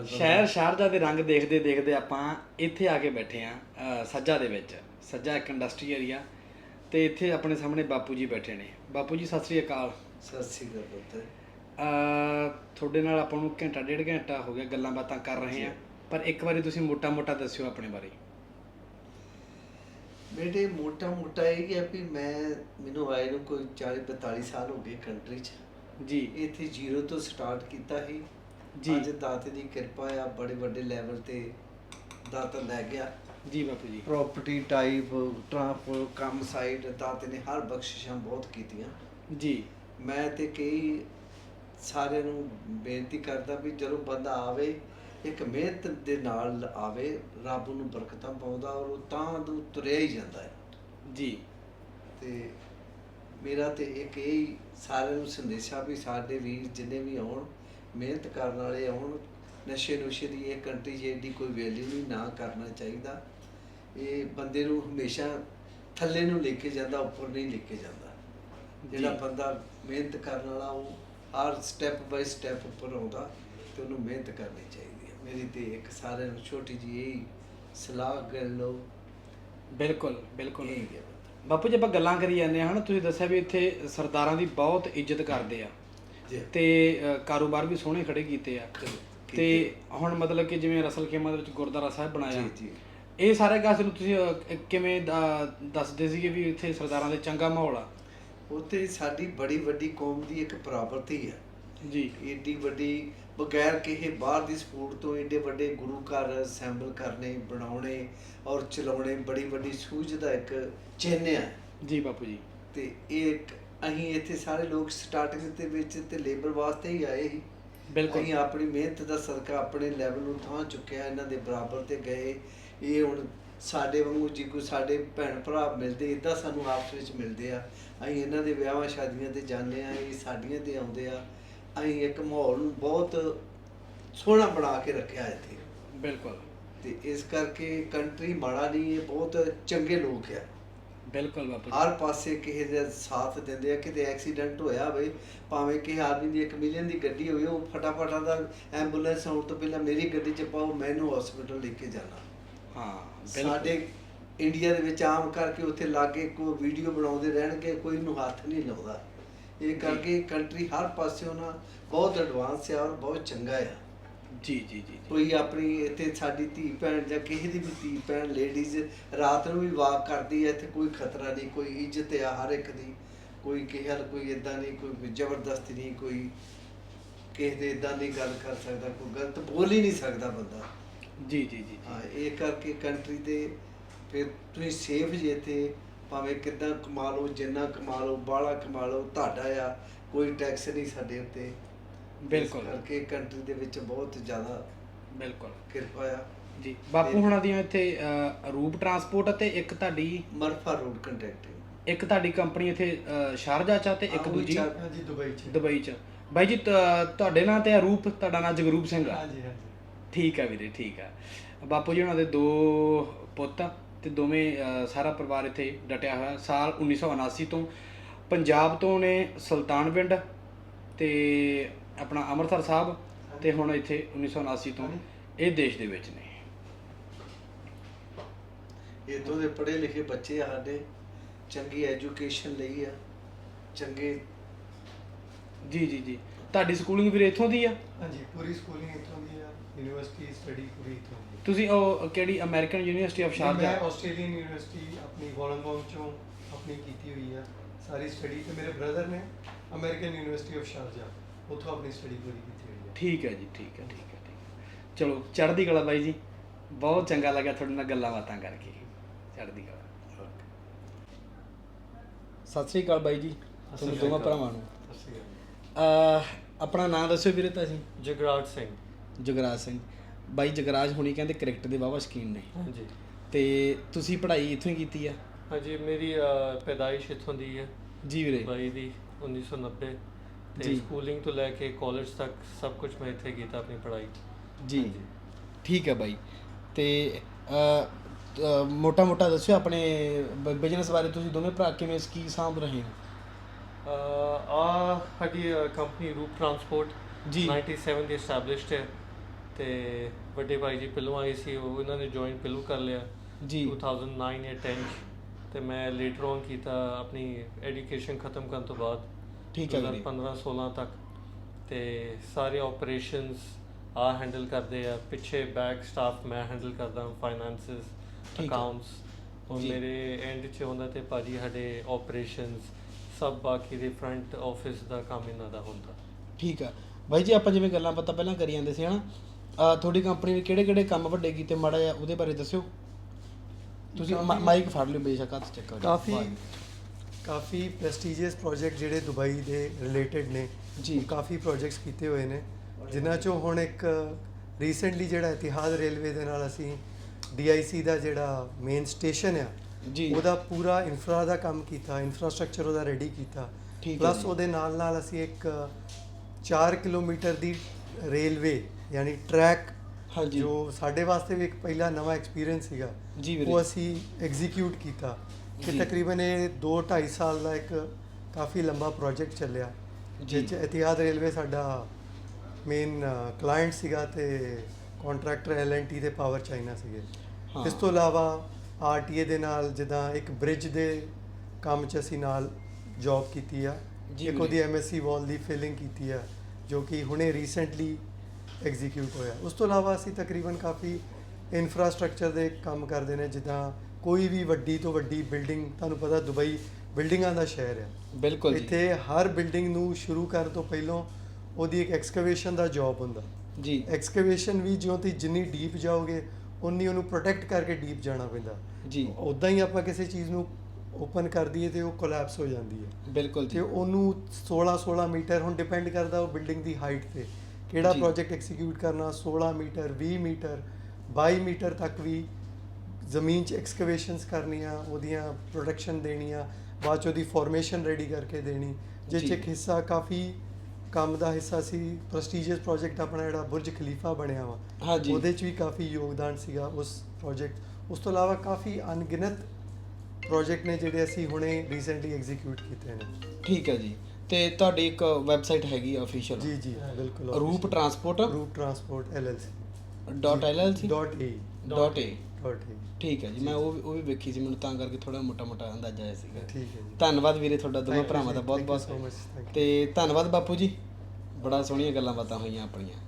ਸ਼ਹਿਰ ਸ਼ਾਰਜਾ ਦੇ ਰੰਗ ਦੇਖਦੇ ਦੇਖਦੇ ਆਪਾਂ ਇੱਥੇ ਆ ਕੇ ਬੈਠੇ ਆ ਸੱਜਾ ਦੇ ਵਿੱਚ। ਸੱਜਾ ਇੱਕ ਇੰਡਸਟਰੀ ਏਰੀਆ ਤੇ ਇੱਥੇ ਆਪਣੇ ਸਾਹਮਣੇ ਬਾਪੂ ਜੀ ਬੈਠੇ ਨੇ। ਬਾਪੂ ਜੀ ਸਤਿ ਸ੍ਰੀ ਅਕਾਲ। ਸਤਿ ਸ੍ਰੀ ਅਕਾਲ ਪੁੱਤ। ਤੁਹਾਡੇ ਨਾਲ ਆਪਾਂ ਨੂੰ ਘੰਟਾ ਡੇਢ ਘੰਟਾ ਹੋ ਗਿਆ ਗੱਲਾਂ ਬਾਤਾਂ ਕਰ ਰਹੇ ਆ ਪਰ ਇੱਕ ਵਾਰੀ ਤੁਸੀਂ ਮੋਟਾ-ਮੋਟਾ ਦੱਸਿਓ ਆਪਣੇ ਬਾਰੇ। ਬੇਟੇ ਮੋਟਾ ਮੋਟਾ ਇਹ ਕਿ ਵੀ ਮੈਂ ਮੈਨੂੰ ਆਏ ਨੂੰ ਕੋਈ 40 42 ਸਾਲ ਹੋ ਗਏ ਕੰਟਰੀ 'ਚ। ਜੀ। ਇੱਥੇ ਜ਼ੀਰੋ ਤੋਂ ਸਟਾਰਟ ਕੀਤਾ ਸੀ। ਜੀ। ਅੱਜ ਦਾਤੇ ਦੀ ਕਿਰਪਾ ਆ ਬੜੇ ਵੱਡੇ ਲੈਵਲ ਤੇ ਦਾਤਾ ਲੈ ਗਿਆ। ਜੀ ਬਾਪੂ ਜੀ। ਪ੍ਰਾਪਰਟੀ ਟਾਈਪ ਟ੍ਰਾਂਸਪੋਰਟ ਕੰਮ ਸਾਈਟ ਦਾਤੇ ਨੇ ਹਰ ਬਖਸ਼ਿਸ਼ਾਂ ਬਹੁਤ ਕੀਤੀਆਂ। ਜੀ। ਮੈਂ ਤੇ ਕਈ ਸਾਰਿਆਂ ਨੂੰ ਬੇਨਤੀ ਕਰਦਾ ਵੀ ਜਦੋਂ ਬੰਦਾ ਆਵੇ ਇੱਕ ਮਿਹਨਤ ਦੇ ਨਾਲ ਆਵੇ ਰੱਬ ਨੂੰ ਬਰਕਤਾਂ ਪਾਉਂਦਾ ਔਰ ਉਹ ਤਾਂ ਤੋਂ ਤੁਰਿਆ ਹੀ ਜਾਂਦਾ ਹੈ। ਜੀ। ਤੇ ਮੇਰਾ ਤੇ ਇੱਕ ਇਹ ਸਾਰਿਆਂ ਨੂੰ ਸੰਦੇਸ਼ਾ ਵੀ ਸਾਡੇ ਵੀਰ ਜਿੰਨੇ ਵੀ ਆਉਣ ਮਿਹਨਤ ਕਰਨ ਵਾਲੇ ਆਉਣ ਨਸ਼ੇ ਨੁਸ਼ੇ ਦੀ ਇਹ ਕੰਟਰੀ ਏਡੀ ਕੋਈ ਵੈਲਿਊ ਨਹੀਂ ਨਾ ਕਰਨਾ ਚਾਹੀਦਾ। ਇਹ ਬੰਦੇ ਨੂੰ ਹਮੇਸ਼ਾ ਥੱਲੇ ਨੂੰ ਲੈ ਕੇ ਜਾਂਦਾ ਉੱਪਰ ਨਹੀਂ ਲੈ ਕੇ ਜਾਂਦਾ। ਜਿਹੜਾ ਜੀ। ਬੰਦਾ ਮਿਹਨਤ ਕਰਨ ਵਾਲਾ ਉਹ ਹਰ ਸਟੈਪ ਬਾਈ ਸਟੈਪ ਉੱਪਰ ਆਉਂਦਾ ਤੇ ਉਹਨੂੰ ਮਿਹਨਤ ਕਰਨੀ ਚਾਹੀਦੀ ਹੈ। ਮੇਰੀ ਤੇ ਇੱਕ ਸਾਰਿਆਂ ਨੂੰ ਛੋਟੀ ਜਿਹੀ ਇਹ ਸਲਾਹ ਕਰ ਲਓ ਬਿਲਕੁਲ ਬਿਲਕੁਲ। ਬਾਪੂ ਜੀ ਆਪਾਂ ਗੱਲਾਂ ਕਰੀ ਜਾਂਦੇ ਹਾਂ ਹਨਾ? ਤੁਸੀਂ ਦੱਸਿਆ ਵੀ ਇੱਥੇ ਸਰਦਾਰਾਂ ਦੀ ਬਹੁਤ ਇੱਜ਼ਤ ਕਰਦੇ ਆ। ਜੀ ਤੇ ਅ, ਕਾਰੋਬਾਰ ਵੀ ਸੋਹਣੇ ਖੜੇ ਕੀਤੇ ਆ। ਤੇ ਹੁਣ ਮਤਲਬ ਕਿ ਜਿਵੇਂ ਰਸਲ ਖੇਮਾ ਦੇ ਵਿੱਚ ਗੁਰਦੁਆਰਾ ਸਾਹਿਬ ਬਣਾਇਆ। ਜੀ ਜੀ। ਇਹ ਸਾਰੇ ਕਾਸੇ ਨੂੰ ਤੁਸੀਂ ਅ, ਕਿਵੇਂ ਦ- ਦੱਸਦੇ ਸੀਗੇ ਵੀ ਇੱਥੇ ਸਰਦਾਰਾਂ ਦੇ ਚੰਗਾ ਮਾਹੌਲ ਆ? ਉੱਥੇ ਸਾਡੀ ਬੜੀ ਵੱਡੀ ਕੌਮ ਦੀ ਇੱਕ ਪ੍ਰਾਪਰਤੀ ਹੈ ਜੀ। ਏਡੀ ਵੱਡੀ ਬਗੈਰ ਕਿਸੇ ਬਾਹਰ ਦੀ ਸਪੋਰਟ ਤੋਂ ਏਡੇ ਵੱਡੇ ਗੁਰੂ ਘਰ ਅਸੈਂਬਲ ਕਰਨੇ ਬਣਾਉਣੇ ਔਰ ਚਲਾਉਣੇ ਬੜੀ ਵੱਡੀ ਸੂਝ ਦਾ ਇੱਕ ਚਿੰਨ੍ਹ ਹੈ ਜੀ ਬਾਪੂ ਜੀ। ਤੇ ਇਹ ਇੱਕ ਅਸੀਂ ਇੱਥੇ ਸਾਰੇ ਲੋਕ ਸਟਾਰਟਿੰਗ ਦੇ ਵਿੱਚ ਤੇ ਲੇਬਰ ਵਾਸਤੇ ਹੀ ਆਏ ਸੀ। ਬਿਲਕੁਲ। ਅਸੀਂ ਆਪਣੀ ਮਿਹਨਤ ਦਾ ਸਦਕਾ ਆਪਣੇ ਲੈਵਲ ਨੂੰ ਥਾਂ ਚੁੱਕਿਆ ਇਹਨਾਂ ਦੇ ਬਰਾਬਰ ਤੇ ਗਏ। ਇਹ ਹੁਣ ਸਾਡੇ ਵਾਂਗੂ ਜੀ ਕੋਈ ਸਾਡੇ ਭੈਣ ਭਰਾ ਮਿਲਦੇ ਇਦਾਂ ਸਾਨੂੰ ਆਪਸ ਵਿੱਚ ਮਿਲਦੇ ਆ। ਅਸੀਂ ਇਹਨਾਂ ਦੇ ਵਿਆਹਾਂ ਸ਼ਾਦੀਆਂ ਤੇ ਜਾਂਦੇ ਆ ਇਹ ਸਾਡੀਆਂ ਤੇ ਆਉਂਦੇ ਆ। ਅਸੀਂ ਇੱਕ ਮਾਹੌਲ ਨੂੰ ਬਹੁਤ ਸੋਹਣਾ ਬਣਾ ਕੇ ਰੱਖਿਆ ਇੱਥੇ। ਬਿਲਕੁਲ। ਤੇ ਇਸ ਕਰਕੇ ਕੰਟਰੀ ਮਾੜਾ ਨਹੀਂ ਇਹ ਬਹੁਤ ਚੰਗੇ ਲੋਕ ਆ। ਬਿਲਕੁਲ ਬਾਪੂ ਜੀ। ਹਰ ਪਾਸੇ ਕਿਸੇ ਦਾ ਸਾਥ ਦਿੰਦੇ ਆ ਕਿਤੇ ਐਕਸੀਡੈਂਟ ਹੋਇਆ ਹੋਵੇ ਭਾਵੇਂ ਕਿ ਆਦਮੀ ਦੀ 1 ਮਿਲੀਅਨ ਦੀ ਗੱਡੀ ਹੋਵੇ ਉਹ ਫਟਾਫਟ ਦਾ ਐਂਬੂਲੈਂਸ ਆਉਣ ਤੋਂ ਪਹਿਲਾਂ ਮੇਰੀ ਗੱਡੀ 'ਚ ਪਾਓ ਮੈਨੂੰ ਹਸਪੀਟਲ ਲੈ ਕੇ ਜਾਣਾ। ਹਾਂ ਸਾਡੇ ਇੰਡੀਆ ਦੇ ਵਿੱਚ ਆਮ ਕਰਕੇ ਉੱਥੇ ਲਾਗੇ ਕੋਈ ਵੀਡੀਓ ਬਣਾਉਂਦੇ ਰਹਿਣਗੇ ਕੋਈ ਨੂੰ ਹੱਥ ਨਹੀਂ ਲਾਉਂਦਾ। ਇਹ ਕਰਕੇ ਕੰਟਰੀ ਹਰ ਪਾਸਿਓਂ ਨਾ ਬਹੁਤ ਐਡਵਾਂਸ ਆ ਔਰ ਬਹੁਤ ਚੰਗਾ ਆ। ਜੀ ਜੀ ਜੀ ਕੋਈ ਆਪਣੀ ਇੱਥੇ ਸਾਡੀ ਧੀ ਭੈਣ ਜਾਂ ਕਿਸੇ ਦੀ ਵੀ ਧੀ ਭੈਣ ਲੇਡੀਜ਼ ਰਾਤ ਨੂੰ ਵੀ ਵਾਕ ਕਰਦੀ ਹੈ ਇੱਥੇ ਕੋਈ ਖਤਰਾ ਨਹੀਂ ਕੋਈ ਇੱਜ਼ਤ ਆ ਹਰ ਇੱਕ ਦੀ। ਕੋਈ ਕਿਸੇ ਨਾਲ ਕੋਈ ਇਦਾਂ ਨਹੀਂ ਕੋਈ ਜ਼ਬਰਦਸਤੀ ਨਹੀਂ ਕੋਈ ਕਿਸੇ ਦੇ ਇਦਾਂ ਦੀ ਗੱਲ ਕਰ ਸਕਦਾ ਕੋਈ ਗਲਤ ਬੋਲ ਹੀ ਨਹੀਂ ਸਕਦਾ ਬੰਦਾ। ਜੀ ਜੀ ਜੀ ਹਾਂ ਇਹ ਕਰਕੇ ਕੰਟਰੀ ਤੇ ਫਿਰ ਤੁਸੀਂ ਸੇਫ ਜੇ ਇੱਥੇ ਭਾਵੇਂ ਕਿੱਦਾਂ ਕਮਾ ਲਓ ਜਿੰਨਾ ਕਮਾ ਲਓ ਬਾਹਲਾ ਕਮਾ ਲਓ ਤੁਹਾਡਾ ਆ ਕੋਈ ਟੈਕਸ ਨਹੀਂ ਸਾਡੇ ਉੱਤੇ। ਬਿਲਕੁਲ। ਇਸ ਕਰਕੇ ਕੰਟਰੀ ਦੇ ਵਿੱਚ ਬਹੁਤ ਜ਼ਿਆਦਾ ਬਿਲਕੁਲ। ਕਿਰਪਾ ਆ। ਜੀ ਬਾਪੂ ਹੁਣਾਂ ਦੀਆਂ ਇੱਥੇ ਅ, ਰੂਪ ਟਰਾਂਸਪੋਰਟ ਅਤੇ ਇੱਕ ਤੁਹਾਡੀ ਮਰਫਾ ਰੋਡ ਕੰਟੈਕਟਿੰਗ ਇੱਕ ਤੁਹਾਡੀ ਕੰਪਨੀ ਇੱਥੇ ਅ, ਸ਼ਾਰਜਾ ਚ ਆ ਤੇ ਇੱਕ ਦੂਜੀ ਹਾਂਜੀ ਦੁਬਈ ਚ। ਦੁਬਈ ਚ। ਬਾਈ ਜੀ ਤ- ਤੁਹਾਡੇ ਨਾਂ ਤੇ ਆ ਰੂਪ ਤੁਹਾਡਾ ਨਾਂ ਜਗਰੂਪ ਸਿੰਘ ਆ। ਹਾਂਜੀ ਹਾਂਜੀ। ਠੀਕ ਆ ਵੀਰੇ ਠੀਕ ਆ। ਬਾਪੂ ਜੀ ਉਹਨਾਂ ਦੇ ਦੋ ਪੁੱਤ ਆ ਤੇ ਦੋਵੇਂ ਅ, ਸਾਰਾ ਪਰਿਵਾਰ ਇੱਥੇ ਡਟਿਆ ਹੋਇਆ। ਸਾਲ 1979 ਤੋਂ ਪੰਜਾਬ ਤੋਂ ਨੇ ਸੁਲਤਾਨ ਪਿੰਡ ਤੇ ਆਪਣਾ ਅੰਮ੍ਰਿਤਸਰ ਸਾਹਿਬ ਤੇ ਹੁਣ ਇੱਥੇ 1979 ਤੋਂ ਇਹ ਦੇਸ਼ ਦੇ ਵਿੱਚ ਨੇ। ਇਤੋਂ ਦੇ ਪੜ੍ਹੇ ਲਿਖੇ ਬੱਚੇ ਆ ਸਾਡੇ ਚੰਗੀ ਐਜੂਕੇਸ਼ਨ ਲਈ ਆ ਚੰਗੇ ਜੀ ਜੀ ਜੀ। ਤੁਹਾਡੀ ਸਕੂਲਿੰਗ ਵੀਰੇ ਇੱਥੋਂ ਦੀ ਆ? ਹਾਂਜੀ ਪੂਰੀ ਸਕੂਲਿੰਗ ਇੱਥੋਂ ਦੀ ਆ ਯੂਨੀਵਰਸਿਟੀ ਸਟੱਡੀ ਪੂਰੀ ਇੱਥੋਂ ਦੀ। ਤੁਸੀਂ ਉਹ ਕਿਹੜੀ ਅਮਰੀਕਨ ਯੂਨੀਵਰਸਿਟੀ ਆਫ ਮੈਂ ਸ਼ਾਰਜਾ ਆਸਟ੍ਰੇਲੀਅਨ ਯੂਨੀਵਰਸਿਟੀ ਆਪਣੀ ਵੋਲਨਬਾਊਮ ਚੋਂ ਆਪਣੀ ਕੀਤੀ ਹੋਈ ਆ ਸਾਰੀ ਸਟੱਡੀ ਤੇ ਮੇਰੇ ਬ੍ਰਦਰ ਨੇ ਅਮਰੀਕਨ ਯੂਨੀਵਰਸਿਟੀ ਆਫ ਸ਼ਾਰਜਾ ਉੱਥੋਂ ਆਪਣੀ ਸਟੱਡੀ ਪੂਰੀ ਕੀਤੀ ਹੋਈ ਆ ਠੀਕ ਹੈ ਜੀ ਠੀਕ ਹੈ ਠੀਕ ਹੈ ਠੀਕ ਹੈ। ਚਲੋ ਚੜ੍ਹਦੀ ਕਲਾ ਬਾਈ ਜੀ ਬਹੁਤ ਚੰਗਾ ਲੱਗਿਆ ਤੁਹਾਡੇ ਨਾਲ ਗੱਲਾਂ ਬਾਤਾਂ ਕਰਕੇ। ਚੜ੍ਹਦੀ ਕਲਾ। ਸਤਿ ਸ੍ਰੀ ਅਕਾਲ ਬਾਈ ਜੀ ਤੁਹਾਨੂੰ ਦੋਵਾਂ ਭਰਾਵਾਂ ਨੂੰ। ਸਤਿ ਸ਼੍ਰੀ ਅਕਾਲ। ਅਹ ਆਪਣਾ ਨਾਮ ਦੱਸਿਓ ਵੀਰੇ ਤਾਂ ਅਸੀਂ ਜਗਰਾਜ ਸਿੰਘ। ਜਗਰਾਜ ਸਿੰਘ। ਬਾਈ ਜਗਰਾਜ ਹੁਣੀ ਕਹਿੰਦੇ ਕ੍ਰਿਕਟ ਦੇ ਵਾਵਾ ਸ਼ਕੀਨ ਨੇ। ਹਾਂਜੀ। ਤੇ ਤੁਸੀਂ ਪੜ੍ਹਾਈ ਇੱਥੋਂ ਹੀ ਕੀਤੀ ਆ? ਹਾਂਜੀ ਮੇਰੀ ਪੈਦਾਇਸ਼ ਇੱਥੋਂ ਦੀ ਹੈ। ਜੀ ਵੀਰੇ। ਬਾਈ ਦੀ 1990 ਤੇ ਜੀ। ਸਕੂਲਿੰਗ ਤੋਂ ਲੈ ਕੇ ਕਾਲਜ ਤੱਕ ਸਭ ਕੁਝ ਮੈਂ ਇੱਥੇ ਕੀਤਾ ਆਪਣੀ ਪੜ੍ਹਾਈ। ਜੀ। ਠੀਕ ਹੈ ਬਾਈ। ਤੇ ਮੋਟਾ ਮੋਟਾ ਦੱਸਿਓ ਆਪਣੇ ਬਿਜ਼ਨਸ ਬਾਰੇ ਤੁਸੀਂ ਦੋਵੇਂ ਭਰਾ ਕਿਵੇਂ ਕੀ ਸਾਂਭ ਰਹੇ ਹੋ? ਆ ਸਾਡੀ ਕੰਪਨੀ ਰੂਪ ਟਰਾਂਸਪੋਰਟ ਜੀ। 97 ਦੀ ਐਸਟੈਬਲਿਸ਼ਡ ਹੈ ਤੇ ਵੱਡੇ ਭਾਈ ਜੀ ਪਹਿਲੋਂ ਆਏ ਸੀ ਉਹ ਇਹਨਾਂ ਨੇ ਜੁਆਇਨ ਪਹਿਲੋਂ ਕਰ ਲਿਆ। ਜੀ। 2009 ਜਾਂ 10 'ਚ ਤੇ ਮੈਂ ਲੇਟਰ ਔਨ ਕੀਤਾ ਆਪਣੀ ਐਜੂਕੇਸ਼ਨ ਖਤਮ ਕਰਨ ਤੋਂ ਬਾਅਦ। ਠੀਕ ਹੈ ਵੀਰੇ। 2015 16 ਤੱਕ ਤੇ ਸਾਰੇ ਆਪਰੇਸ਼ਨਸ ਆ ਹੈਂਡਲ ਕਰਦੇ ਆ। ਪਿੱਛੇ ਬੈਕ ਸਟਾਫ ਮੈਂ ਹੈਂਡਲ ਕਰਦਾ ਫਾਈਨਾਂਸਸ। ਅਕਾਊਂਟਸ ਹੁਣ। ਮੇਰੇ ਐਂਡ 'ਚ ਹੁੰਦਾ ਤੇ ਭਾਜੀ ਸਾਡੇ ਆਪਰੇਸ਼ਨਸ ਸਭ ਬਾਕੀ ਦੇ ਫਰੰਟ ਆਫਿਸ ਦਾ ਕੰਮ ਇਹਨਾਂ ਦਾ ਹੁੰਦਾ। ਠੀਕ ਆ। ਬਾਈ ਜੀ ਆਪਾਂ ਜਿਵੇਂ ਗੱਲਾਂ ਬਾਤਾਂ ਪਹਿਲਾਂ ਕਰੀ ਜਾਂਦੇ ਸੀ ਹਨਾ? ਤੁਹਾਡੀ ਕੰਪਨੀ ਨੇ ਕਿਹੜੇ ਕਿਹੜੇ ਕੰਮ ਵੱਡੇ ਕੀਤੇ? ਮਾੜਾ ਜਿਹਾ ਉਹਦੇ ਬਾਰੇ ਦੱਸਿਓ। ਤੁਸੀਂ ਮਾਈਕ ਫੜ ਲਿਓ ਬੇਸ਼ੱਕ ਹੱਥ ਚੱਕੋ ਕਾਫੀ ਕਾਫੀ ਪ੍ਰੈਸਟੀਜੀਅਸ ਪ੍ਰੋਜੈਕਟ ਜਿਹੜੇ ਦੁਬਈ ਦੇ ਰਿਲੇਟਡ ਨੇ ਜੀ। ਕਾਫੀ ਪ੍ਰੋਜੈਕਟਸ ਕੀਤੇ ਹੋਏ ਨੇ ਜਿਨ੍ਹਾਂ ਚੋਂ ਹੁਣ ਇੱਕ ਰੀਸੈਂਟਲੀ ਜਿਹੜਾ ਇਤਿਹਾਦ ਰੇਲਵੇ ਦੇ ਨਾਲ ਅਸੀਂ DIC ਦਾ ਜਿਹੜਾ ਮੇਨ ਸਟੇਸ਼ਨ ਆ ਜੀ। ਉਹਦਾ ਪੂਰਾ ਇਨਫਰਾ ਦਾ ਕੰਮ ਕੀਤਾ ਇਨਫਰਾਸਟ੍ਰਕਚਰ ਉਹਦਾ ਰੈਡੀ ਕੀਤਾ ਪਲੱਸ। ਉਹਦੇ ਨਾਲ ਨਾਲ ਅਸੀਂ ਇੱਕ 4 ਕਿਲੋਮੀਟਰ ਦੀ ਰੇਲਵੇ ਯਾਨੀ ਟਰੈਕ ਹਾਂਜੀ। ਜੋ ਸਾਡੇ ਵਾਸਤੇ ਵੀ ਇੱਕ ਪਹਿਲਾ ਨਵਾਂ ਐਕਸਪੀਰੀਅੰਸ ਸੀਗਾ। ਉਹ ਅਸੀਂ ਐਗਜ਼ੀਕਿਊਟ ਕੀਤਾ ਕਿ। ਤਕਰੀਬਨ ਇਹ 2 2.5 ਸਾਲ ਦਾ ਇੱਕ ਕਾਫੀ ਲੰਬਾ ਪ੍ਰੋਜੈਕਟ ਚੱਲਿਆ। ਜਿਸ 'ਚ ਇਤਿਹਾਦ ਰੇਲਵੇ ਸਾਡਾ ਮੇਨ ਕਲਾਇੰਟ ਸੀਗਾ ਤੇ ਕੰਟਰੈਕਟਰ ਐਲਐਨਟੀ ਤੇ ਪਾਵਰ ਚਾਈਨਾ ਸੀਗੇ। ਇਸ ਤੋਂ ਇਲਾਵਾ ਆਰਟੀਏ ਦੇ ਨਾਲ ਜਿੱਦਾਂ ਇੱਕ ਬ੍ਰਿਜ ਦੇ ਕੰਮ 'ਚ ਅਸੀਂ ਨਾਲ ਜੌਬ ਕੀਤੀ ਆ ਇੱਕ। ਉਹਦੀ ਐਮਐਸਸੀ ਵਾਲ ਦੀ ਫਿਲਿੰਗ ਕੀਤੀ ਆ ਜੋ ਕਿ ਹੁਣੇ ਰੀਸੈਂਟਲੀ ਐਗਜ਼ੀਕਿਊਟ ਹੋਇਆ ਉਸ ਤੋਂ ਇਲਾਵਾ ਅਸੀਂ ਤਕਰੀਬਨ ਕਾਫੀ ਇਨਫਰਾਸਟ੍ਰਕਚਰ ਦੇ ਕੰਮ ਕਰਦੇ ਨੇ ਜਿੱਦਾਂ ਕੋਈ ਵੀ ਵੱਡੀ ਤੋਂ ਵੱਡੀ ਬਿਲਡਿੰਗ ਤੁਹਾਨੂੰ ਪਤਾ ਦੁਬਈ ਬਿਲਡਿੰਗਾਂ ਦਾ ਸ਼ਹਿਰ ਹੈ। ਬਿਲਕੁਲ ਜੀ। ਇੱਥੇ ਹਰ ਬਿਲਡਿੰਗ ਨੂੰ ਸ਼ੁਰੂ ਕਰਨ ਤੋਂ ਪਹਿਲਾਂ ਉਹਦੀ ਇੱਕ ਐਕਸਕੇਵੇਸ਼ਨ ਦਾ ਜੌਬ ਹੁੰਦਾ। ਜੀ। ਐਕਸਕੇਵੇਸ਼ਨ ਵੀ ਜਿਉਂ ਤੁਸੀਂ ਜਿੰਨੀ ਡੀਪ ਜਾਓਗੇ ਉਨੀ ਉਹਨੂੰ ਪ੍ਰੋਟੈਕਟ ਕਰਕੇ ਡੀਪ ਜਾਣਾ ਪੈਂਦਾ। ਜੀ। ਉਦਾਂ ਹੀ ਆਪਾਂ ਕਿਸੇ ਚੀਜ਼ ਨੂੰ ਓਪਨ ਕਰ ਦਈਏ ਤੇ ਉਹ ਕੋਲੈਪਸ ਹੋ ਜਾਂਦੀ ਹੈ। ਬਿਲਕੁਲ ਤੇ ਉਹਨੂੰ 16 16 ਮੀਟਰ ਹੁਣ ਡਿਪੈਂਡ ਕਰਦਾ ਉਹ ਬਿਲਡਿੰਗ ਦੀ ਹਾਈਟ ਤੇ। ਕਿਹੜਾ। ਪ੍ਰੋਜੈਕਟ ਐਕਸੀਕਿਊਟ ਕਰਨਾ? 16 ਮੀਟਰ 20 ਮੀਟਰ 22 ਮੀਟਰ ਤੱਕ ਵੀ ਜ਼ਮੀਨ 'ਚ ਐਕਸਕੇਵੇਸ਼ਨਸ ਕਰਨੀਆਂ ਉਹਦੀਆਂ ਪ੍ਰੋਟੈਕਸ਼ਨ ਦੇਣੀਆਂ ਬਾਅਦ 'ਚ ਉਹਦੀ ਫਾਰਮੇਸ਼ਨ ਰੈਡੀ ਕਰਕੇ ਦੇਣੀ। ਜਿਸ 'ਚ। ਇੱਕ ਹਿੱਸਾ ਕਾਫੀ ਕੰਮ ਦਾ ਹਿੱਸਾ ਸੀ ਪ੍ਰੈਸਟੀਜੀਅਸ ਪ੍ਰੋਜੈਕਟ ਆਪਣਾ ਜਿਹੜਾ ਬੁਰਜ ਖਲੀਫਾ ਬਣਿਆ ਵਾ। ਉਹਦੇ 'ਚ ਵੀ ਕਾਫੀ ਯੋਗਦਾਨ ਸੀਗਾ ਉਸ ਪ੍ਰੋਜੈਕਟ ਉਸ ਤੋਂ ਇਲਾਵਾ ਕਾਫੀ ਅਣਗਿਣਤ ਪ੍ਰੋਜੈਕਟ ਨੇ ਜਿਹੜੇ ਅਸੀਂ ਹੁਣੇ ਰੀਸੈਂਟਲੀ ਐਗਜ਼ੀਕਿਊਟ ਕੀਤੇ ਨੇ। ਠੀਕ ਹੈ ਜੀ। ਤੇ ਤੁਹਾਡੀ ਇੱਕ ਵੈਬਸਾਈਟ ਹੈਗੀ ਅਫੀਸ਼ੀਅਲ ਜੀ ਜੀ ਬਿਲਕੁਲ ਰੂਪ ਟਰਾਂਸਪੋਰਟ ਰੂਪ ਟਰਾਂਸਪੋਰਟ ਐਲਐਲਸੀ ਡਾਟ ਐਲਐਲਸੀ ਠੀਕ ਹੈ ਜੀ ਮੈਂ ਉਹ ਵੀ- ਉਹ ਵੀ ਵੇਖੀ ਸੀ ਮੈਨੂੰ ਤਾਂ ਕਰਕੇ ਥੋੜਾ ਮੋਟਾ ਮੋਟਾ ਅੰਦਾਜ਼ਾ ਆਇਆ ਸੀਗਾ। ਠੀਕ ਹੈ ਜੀ। ਧੰਨਵਾਦ ਵੀਰੇ ਤੁਹਾਡਾ ਦੋਵਾਂ ਭਰਾਵਾਂ ਦਾ ਬਹੁਤ ਬਹੁਤ। you. ਤੇ ਧੰਨਵਾਦ ਬਾਪੂ ਜੀ ਬੜਾ ਸੋਹਣੀਆਂ ਗੱਲਾਂ ਬਾਤਾਂ ਹੋਈਆਂ ਆਪਣੀਆਂ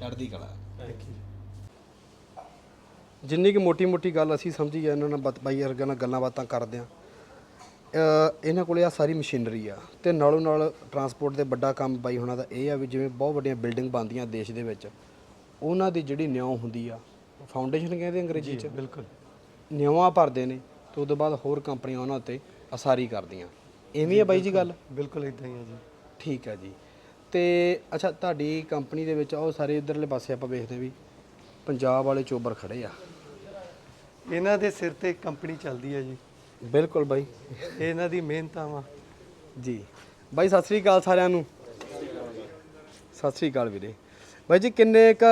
ਚੜ੍ਹਦੀ ਕਲਾ। ਥੈਂਕ ਯੂ ਜਿੰਨੀ ਕਿ ਮੋਟੀ ਮੋਟੀ ਗੱਲ ਅਸੀਂ ਸਮਝੀ ਆ ਇਹਨਾਂ ਨਾਲ ਬਤ- ਬਾਈ ਵਰਗਿਆਂ ਨਾਲ ਗੱਲਾਂ ਬਾਤਾਂ ਕਰਦੇ ਆ ਇਹਨਾਂ ਕੋਲੇ ਆ ਸਾਰੀ ਮਸ਼ੀਨਰੀ ਆ ਤੇ ਨਾਲੋਂ ਨਾਲ ਟਰਾਂਸਪੋਰਟ ਦੇ ਵੱਡਾ ਕੰਮ ਬਾਈ ਹੋਣਾ ਦਾ ਇਹ ਆ ਵੀ ਜਿਵੇਂ ਬਹੁਤ ਵੱਡੀਆਂ ਬਿਲਡਿੰਗ ਬਣਦੀਆਂ ਦੇਸ਼ ਦੇ ਵਿੱਚ ਉਹਨਾਂ ਦੀ ਜਿਹੜੀ ਨਿਉ ਹੁੰਦੀ ਆ ਫਾਊਂਡੇਸ਼ਨ ਕਹਿੰਦੇ ਅੰਗਰੇਜ਼ੀ ਚ। ਬਿਲਕੁਲ। ਨਿਉਆਂ ਭਰਦੇ ਨੇ ਤੇ ਉਦੋਂ ਬਾਅਦ ਹੋਰ ਕੰਪਨੀਆਂ ਉਹਨਾਂ ਉੱਤੇ ਅਸਾਰੀ ਕਰਦੀਆਂ। ਐਵੇਂ ਆ ਬਾਈ ਜੀ ਗੱਲ? ਬਿਲਕੁਲ ਇਦਾਂ ਹੀ ਹੈ ਜੀ। ਠੀਕ ਹੈ ਜੀ। ਤੇ ਅੱਛਾ ਤੁਹਾਡੀ ਕੰਪਨੀ ਦੇ ਵਿੱਚ ਉਹ ਸਾਰੇ ਇਧਰਲੇ ਪਾਸੇ ਆਪਾਂ ਵੇਖਦੇ ਵੀ ਪੰਜਾਬ ਵਾਲੇ ਚੋਬਰ ਖੜੇ ਆ। ਇਹਨਾਂ ਦੇ ਸਿਰ ਤੇ ਕੰਪਨੀ ਚੱਲਦੀ ਹੈ ਜੀ। ਬਿਲਕੁਲ ਬਾਈ। ਇਹ ਇਹਨਾਂ ਦੀ ਮਿਹਨਤਾਂ ਵਾ ਜੀ। ਬਾਈ ਸਤਿ ਸ੍ਰੀ ਅਕਾਲ ਸਾਰਿਆਂ ਨੂੰ। ਸਤਿ ਸ੍ਰੀ ਅਕਾਲ ਵੀਰੇ। ਬਾਈ ਜੀ ਕਿੰਨੇ ਕ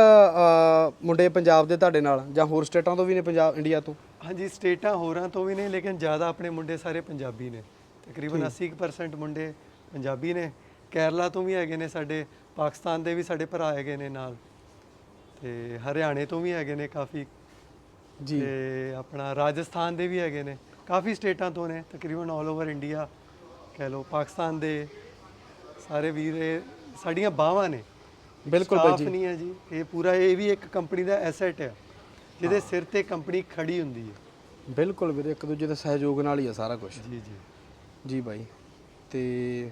ਮੁੰਡੇ ਪੰਜਾਬ ਦੇ ਤੁਹਾਡੇ ਨਾਲ? ਜਾਂ ਹੋਰ ਸਟੇਟਾਂ ਤੋਂ ਵੀ ਨੇ ਪੰਜਾਬ ਇੰਡੀਆ ਤੋਂ? ਹਾਂਜੀ ਸਟੇਟਾਂ ਹੋਰਾਂ ਤੋਂ ਵੀ ਨੇ ਲੇਕਿਨ ਜ਼ਿਆਦਾ ਆਪਣੇ ਮੁੰਡੇ ਸਾਰੇ ਪੰਜਾਬੀ ਨੇ। ਤਕਰੀਬਨ 80% ਮੁੰਡੇ ਪੰਜਾਬੀ ਨੇ। ਕੇਰਲਾ ਤੋਂ ਵੀ ਹੈਗੇ ਨੇ ਸਾਡੇ ਪਾਕਿਸਤਾਨ ਦੇ ਵੀ ਸਾਡੇ ਭਰਾ ਹੈਗੇ ਨੇ ਨਾਲ। ਤੇ ਹਰਿਆਣੇ ਤੋਂ ਵੀ ਹੈਗੇ ਨੇ ਕਾਫੀ। ਜੀ। ਤੇ ਆਪਣਾ ਰਾਜਸਥਾਨ ਦੇ ਵੀ ਹੈਗੇ ਨੇ। ਕਾਫੀ ਸਟੇਟਾਂ ਤੋਂ ਨੇ ਤਕਰੀਬਨ 올 ਓਵਰ ਇੰਡੀਆ ਕਹਿ ਲਓ ਪਾਕਿਸਤਾਨ ਦੇ ਸਾਰੇ ਵੀਰ ਸਾਡੀਆਂ ਬਾਹਾਂ ਨੇ। ਬਿਲਕੁਲ ਬਾਈ Staff ਜੀ। ਨਹੀਂ ਹੈ ਜੀ। ਇਹ ਪੂਰਾ ਇਹ ਵੀ ਇੱਕ ਕੰਪਨੀ ਦਾ ਐਸੈਟ ਹੈ। ਜਿਹਦੇ ਸਿਰ ਤੇ ਕੰਪਨੀ ਖੜੀ ਹੁੰਦੀ ਹੈ। ਬਿਲਕੁਲ ਵੀਰੇ ਇੱਕ ਦੂਜੇ ਦੇ ਸਹਿਯੋਗ ਨਾਲ ਹੀ ਆ ਸਾਰਾ ਕੁਝ ਜੀ ਜੀ। ਜੀ ਬਾਈ। ਤੇ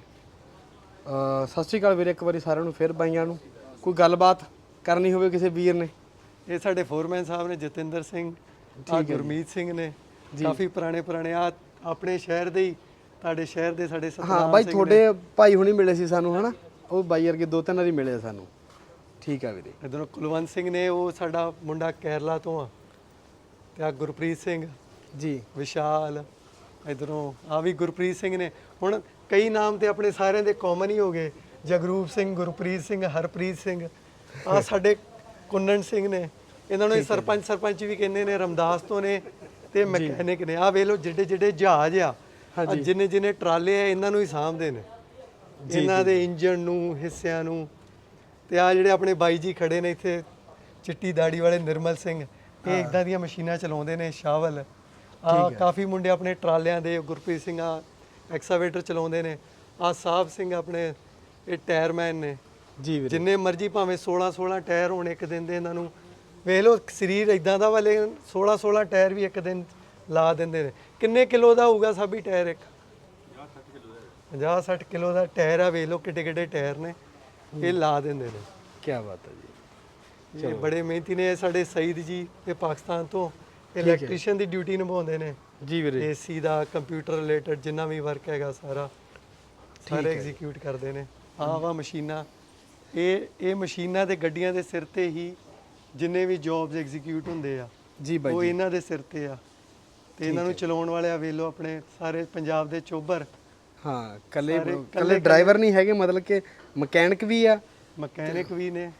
ਸਤਿ ਸ੍ਰੀ ਅਕਾਲ ਵੀਰੇ ਇੱਕ ਵਾਰੀ ਸਾਰਿਆਂ ਨੂੰ ਫਿਰ ਬਾਈਆਂ ਨੂੰ। ਕੋਈ ਗੱਲਬਾਤ ਕਰਨੀ ਹੋਵੇ ਕਿਸੇ ਵੀਰ ਨੇ? ਇਹ ਸਾਡੇ ਫੋਰਮੈਨ ਸਾਹਿਬ ਨੇ ਜਤਿੰਦਰ ਸਿੰਘ ਠੀਕ ਹੈ ਆ। ਗੁਰਮੀਤ ਸਿੰਘ ਨੇ। ਕਾਫੀ ਪੁਰਾਣੇ ਪੁਰਾਣੇ ਆ ਆਪਣੇ ਸ਼ਹਿਰ ਦੇ ਹੀ ਤੁਹਾਡੇ ਸ਼ਹਿਰ ਦੇ ਸਾਡੇ ਹਾਂ ਸਤਨਾਮ ਬਾਈ ਸਿੰਘ ਤੁਹਾਡੇ ਭਾਈ ਹੁਣੀ ਮਿਲੇ ਸੀ ਸਾਨੂੰ ਹਨਾ? ਉਹ ਬਾਈ ਵਰਗੇ ਦੋ ਤਿੰਨ ਵਾਰੀ ਮਿਲੇ ਸਾਨੂੰ। ਠੀਕ ਆ ਵੀਰੇ। ਇਧਰੋਂ ਕੁਲਵੰਤ ਸਿੰਘ ਨੇ ਉਹ ਸਾਡਾ ਮੁੰਡਾ ਕੇਰਲਾ ਤੋਂ ਆ। ਤੇ ਆ ਗੁਰਪ੍ਰੀਤ ਸਿੰਘ ਜੀ। ਵਿਸ਼ਾਲ ਇਧਰੋਂ ਆ ਵੀ ਗੁਰਪ੍ਰੀਤ ਸਿੰਘ ਨੇ। ਹੁਣ ਕਈ ਨਾਮ ਤੇ ਆਪਣੇ ਸਾਰਿਆਂ ਦੇ ਕਾਮਨ ਹੀ ਹੋ ਗਏ। ਜਗਰੂਪ ਸਿੰਘ ਗੁਰਪ੍ਰੀਤ ਸਿੰਘ ਹਰਪ੍ਰੀਤ ਸਿੰਘ। ਆ ਸਾਡੇ ਕੁੰਨਣ ਸਿੰਘ ਨੇ। ਇਹਨਾਂ ਨੂੰ ਸਰਪੰਚ ਸਰਪੰਚ ਵੀ ਕਹਿੰਦੇ ਨੇ ਰਮਦਾਸ ਤੋਂ ਨੇ ਤੇ ਮਕੈਨਿਕ ਨੇ। ਆ ਵੇਖ ਲਓ ਜਿਹੜੇ ਜਿਹੜੇ ਜਹਾਜ਼ ਆ। ਜਿੰਨੇ ਜਿੰਨੇ ਟਰਾਲੇ ਆ ਇਹਨਾਂ ਨੂੰ ਹੀ ਸਾਂਭਦੇ ਨੇ। ਇਹਨਾਂ ਦੇ ਇੰਜਨ ਨੂੰ ਹਿੱਸਿਆਂ ਨੂੰ। ਤੇ ਆ ਜਿਹੜੇ ਆਪਣੇ ਬਾਈ ਜੀ ਖੜੇ ਨੇ ਇੱਥੇ ਚਿੱਟੀ ਦਾੜੀ ਵਾਲੇ ਨਿਰਮਲ ਸਿੰਘ ਇਹ ਇਦਾਂ ਦੀਆਂ ਮਸ਼ੀਨਾਂ ਚਲਾਉਂਦੇ ਨੇ ਸ਼ਾਵਲ। ਆ ਕਾਫੀ ਮੁੰਡੇ ਆਪਣੇ ਟਰਾਲਿਆਂ ਦੇ ਗੁਰਪ੍ਰੀਤ ਸਿੰਘ ਆ ਐਕਸਾਵੇਟਰ ਚਲਾਉਂਦੇ ਨੇ। ਆ ਸਾਹਿਬ ਸਿੰਘ ਆਪਣੇ ਇਹ ਟਾਇਰਮੈਨ ਨੇ। ਜੀ ਵੀਰੇ। ਜਿੰਨੇ ਮਰਜ਼ੀ ਭਾਵੇਂ 16 16 ਟਾਇਰ ਹੋਣ ਇੱਕ ਦਿਨ ਦੇ ਇਹਨਾਂ ਨੂੰ। ਵੇਖ ਲਓ ਸਰੀਰ ਇਦਾਂ ਦਾ ਵਾ ਲੇਕਿਨ 16 16 ਟਾਇਰ ਵੀ ਇੱਕ ਦਿਨ ਲਾ ਦਿੰਦੇ ਨੇ। ਕਿੰਨੇ ਕਿਲੋ ਦਾ ਹੋਊਗਾ ਸਾਬੀ ਟਾਇਰ ਇੱਕ? 50 60 ਕਿਲੋ ਦਾ ਟਾਇਰ ਆ ਵੇਖ ਲਓ ਕਿੱਡੇ ਕਿੱਡੇ ਟਾਇਰ ਨੇ। ਇਹ ਲਾ ਦਿੰਦੇ ਨੇ। ਕੀ ਬਾਤ ਹੈ ਜੀ। ਇਹ ਬੜੇ ਮਿਹਨਤੀ ਨੇ ਸਾਡੇ ਸਈਦ ਜੀ ਇਹ ਪਾਕਿਸਤਾਨ ਤੋਂ ਇਲੈਕਟ੍ਰੀਸ਼ੀਅਨ ਦੀ ਡਿਊਟੀ ਨਿਭਾਉਂਦੇ ਨੇ। ਜੀ ਵੀਰੇ। ਏਸੀ ਦਾ ਕੰਪਿਊਟਰ ਰਿਲੇਟਡ ਜਿੰਨਾ ਵੀ ਵਰਕ ਹੈਗਾ ਸਾਰਾ ਸਾਰੇ ਐਗਜ਼ੀਕਿਊਟ ਕਰਦੇ ਨੇ। ਆਹ ਵਾ ਮਸ਼ੀਨਾਂ। ਇਹ ਇਹ ਮਸ਼ੀਨਾਂ ਤੇ ਗੱਡੀਆਂ ਦੇ ਸਿਰ ਤੇ ਹੀ ਜਿੰਨੇ ਵੀ ਜੌਬਸ ਐਗਜ਼ੀਕਿਊਟ ਹੁੰਦੇ ਆ ਜੀ ਬਾਈ ਉਹ ਇਹਨਾਂ ਦੇ ਸਿਰ ਤੇ ਆ। ਤੇ ਇਹਨਾਂ ਨੂੰ ਚਲਾਉਣ ਵਾਲੇ ਆ ਵੇਲੋ ਆਪਣੇ ਸਾਰੇ ਪੰਜਾਬ ਦੇ ਚੋਬਰ। ਹਾਂ ਕੱਲੇ ਸਾਰੇ ਕੱਲੇ ਡਰਾਈਵਰ ਨਹੀਂ ਹੈਗੇ ਮਤਲਬ ਕਿ ਮਕੈਨਿਕ ਵੀ ਆ। ਮਕੈਨਿਕ ਵੀ ਨੇ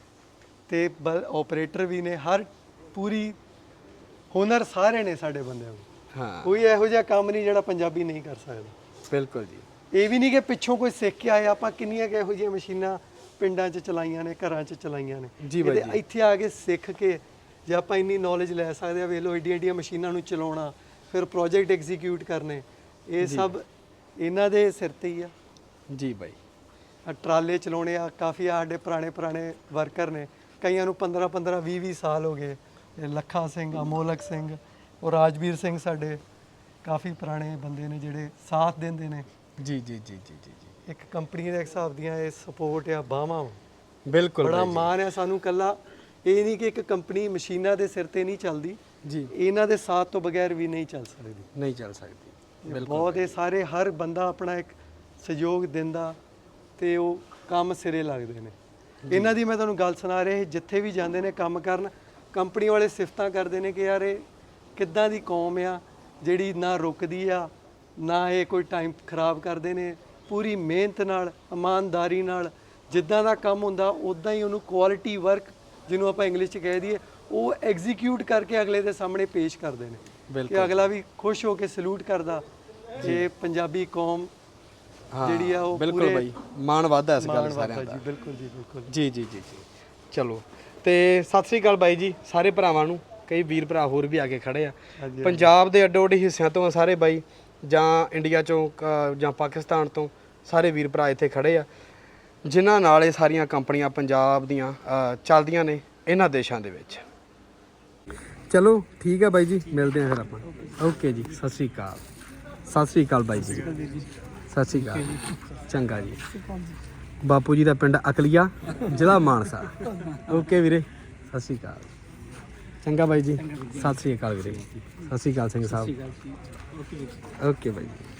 ਤੇ ਆਪਰੇਟਰ ਵੀ ਨੇ ਹਰ ਪੂਰੀ ਹੁਨਰ ਸਾਰੇ ਨੇ ਸਾਡੇ ਬੰਦਿਆਂ ਨੂੰ ਹਾਂ। ਕੋਈ ਇਹੋ ਜਿਹਾ ਕੰਮ ਨਹੀਂ ਜਿਹੜਾ ਪੰਜਾਬੀ ਨਹੀਂ ਕਰ ਸਕਦਾ। ਬਿਲਕੁਲ ਜੀ। ਇਹ ਵੀ ਨਹੀਂ ਕਿ ਪਿੱਛੋਂ ਕੋਈ ਸਿੱਖ ਕੇ ਆਇਆ ਆਪਾਂ ਕਿੰਨੀਆਂ ਕਿ ਇਹੋ ਜਿਹੀਆਂ ਮਸ਼ੀਨਾਂ ਪਿੰਡਾਂ 'ਚ ਚਲਾਈਆਂ ਨੇ ਘਰਾਂ 'ਚ ਚਲਾਈਆਂ ਨੇ। ਜੀ ਬਾਈ ਇੱਥੇ ਆ ਕੇ ਸਿੱਖ ਕੇ ਜੇ ਆਪਾਂ ਇੰਨੀ ਨੌਲੇਜ ਲੈ ਸਕਦੇ ਆ ਵੇਖ ਲਓ ਏਡੀਆਂ ਏਡੀਆਂ ਮਸ਼ੀਨਾਂ ਨੂੰ ਚਲਾਉਣਾ ਫਿਰ ਪ੍ਰੋਜੈਕਟ ਐਗਜ਼ੀਕਿਊਟ ਕਰਨੇ ਇਹ ਸਭ ਇਹਨਾਂ ਦੇ ਸਿਰ ਤੇ ਹੀ ਆ। ਜੀ ਬਾਈ। ਆਹ ਟਰਾਲੇ ਚਲਾਉਣੇ ਆ ਕਾਫੀ ਆ ਸਾਡੇ ਪੁਰਾਣੇ ਪੁਰਾਣੇ ਵਰਕਰ ਨੇ। ਕਈਆਂ ਨੂੰ 15 15 20 20 ਸਾਲ ਹੋ ਗਏ। ਇਹ ਲੱਖਾ ਸਿੰਘ ਅਮੋਲਕ ਸਿੰਘ ਔਰ ਰਾਜਵੀਰ ਸਿੰਘ ਸਾਡੇ ਕਾਫੀ ਪੁਰਾਣੇ ਬੰਦੇ ਨੇ ਜਿਹੜੇ ਸਾਥ ਦਿੰਦੇ ਨੇ। ਜੀ ਜੀ ਜੀ ਜੀ ਜੀ ਜੀ। ਇੱਕ ਕੰਪਨੀ ਦੇ ਹਿਸਾਬ ਦੀਆਂ ਇਹ ਸਪੋਰਟ ਆ ਬਾਹਾਂ। ਬਿਲਕੁਲ ਬੜਾ। ਮਾਣ ਹੈ ਸਾਨੂੰ ਕੱਲਾ ਇਹ ਨਹੀਂ ਕਿ ਇੱਕ ਕੰਪਨੀ ਮਸ਼ੀਨਾਂ ਦੇ ਸਿਰ ਤੇ ਨਹੀਂ ਚੱਲਦੀ। ਜੀ। ਇਹਨਾਂ ਦੇ ਸਾਥ ਤੋਂ ਬਗੈਰ ਵੀ ਨਹੀਂ ਚੱਲ ਸਕਦੀ। ਨਹੀਂ ਚੱਲ ਸਕਦੀ। ਬਹੁਤ ਇਹ ਸਾਰੇ ਹਰ ਬੰਦਾ ਆਪਣਾ ਇੱਕ ਸਹਿਯੋਗ ਦਿੰਦਾ ਤੇ ਉਹ ਕੰਮ ਸਿਰੇ ਲੱਗਦੇ ਨੇ। ਇਹਨਾਂ ਦੀ ਮੈਂ ਤੁਹਾਨੂੰ ਗੱਲ ਸੁਣਾ ਰਿਹਾ ਜਿੱਥੇ ਵੀ ਜਾਂਦੇ ਨੇ ਕੰਮ ਕਰਨ ਕੰਪਨੀ ਵਾਲੇ ਸਿਫਤਾਂ ਕਰਦੇ ਨੇ ਕਿ ਯਾਰ ਇਹ ਕਿੱਦਾਂ ਦੀ ਕੌਮ ਆ ਜਿਹੜੀ ਨਾ ਰੁਕਦੀ ਆ ਨਾ ਇਹ ਕੋਈ ਟਾਈਮ ਖਰਾਬ ਕਰਦੇ ਨੇ। ਪੂਰੀ ਮਿਹਨਤ ਨਾਲ ਇਮਾਨਦਾਰੀ ਨਾਲ ਜਿੱਦਾਂ ਦਾ ਕੰਮ ਹੁੰਦਾ ਉਦਾਂ ਹੀ ਉਹਨੂੰ ਕੁਆਲਿਟੀ ਵਰਕ ਜਿਹਨੂੰ ਆਪਾਂ ਇੰਗਲਿਸ਼ 'ਚ ਕਹਿ ਦਈਏ ਉਹ ਐਗਜ਼ੀਕਿਊਟ ਕਰਕੇ ਅਗਲੇ ਦੇ ਸਾਹਮਣੇ ਪੇਸ਼ ਕਰਦੇ ਨੇ। ਬਿਲਕੁਲ। ਕਿ ਅਗਲਾ ਵੀ ਖੁਸ਼ ਹੋ ਕੇ ਸਲੂਟ ਕਰਦਾ ਜੇ ਪੰਜਾਬੀ ਕੌਮ ਜਿਹੜੀ ਆ ਉਹ ਬਿਲਕੁਲ ਬਾਈ। ਮਾਣ ਵਾਧਾ ਇਸ ਗੱਲ ਸਾਰਿਆਂ ਦਾ। ਜੀ ਬਿਲਕੁਲ ਜੀ ਬਿਲਕੁਲ ਜੀ। ਜੀ ਜੀ ਜੀ ਚਲੋ। ਤੇ ਸਤਿ ਸ੍ਰੀ ਅਕਾਲ ਬਾਈ ਜੀ ਸਾਰੇ ਭਰਾਵਾਂ ਨੂੰ। ਕਈ ਵੀਰ ਭਰਾ ਹੋਰ ਵੀ ਆ ਕੇ ਖੜੇ ਆ। ਪੰਜਾਬ ਦੇ ਅੱਡੋ ਅੱਡੀ ਹਿੱਸਿਆਂ ਤੋਂ ਸਾਰੇ ਬਾਈ ਜਾਂ ਇੰਡੀਆ ਚੋਂ ਜਾਂ ਪਾਕਿਸਤਾਨ ਤੋਂ ਸਾਰੇ ਵੀਰ ਭਰਾ ਇੱਥੇ ਖੜੇ ਆ। ਜਿਨ੍ਹਾਂ ਨਾਲ ਇਹ ਸਾਰੀਆਂ ਕੰਪਨੀਆਂ ਪੰਜਾਬ ਦੀਆਂ ਚੱਲਦੀਆਂ ਨੇ ਇਹਨਾਂ ਦੇਸ਼ਾਂ ਦੇ ਵਿੱਚ। ਚਲੋ ਠੀਕ ਹੈ ਬਾਈ ਜੀ ਮਿਲਦੇ ਹਾਂ ਫਿਰ ਆਪਾਂ। ਓਕੇ ਜੀ ਸਤਿ ਸ੍ਰੀ ਅਕਾਲ। ਸਤਿ ਸ੍ਰੀ ਅਕਾਲ ਬਾਈ ਜੀ। ਸਤਿ ਸ੍ਰੀ ਅਕਾਲ ਚੰਗਾ ਜੀ। ਬਾਪੂ ਜੀ ਦਾ ਪਿੰਡ ਅਕਲੀਆ ਜ਼ਿਲ੍ਹਾ ਮਾਨਸਾ। ਓਕੇ ਵੀਰੇ ਸਤਿ ਸ੍ਰੀ ਅਕਾਲ। ਚੰਗਾ ਬਾਈ ਜੀ। ਸਤਿ ਸ੍ਰੀ ਅਕਾਲ ਵੀਰੇ। ਸਤਿ ਸ੍ਰੀ ਅਕਾਲ ਸਿੰਘ ਸਾਹਿਬ। ਓਕੇ ਬਾਈ ਜੀ।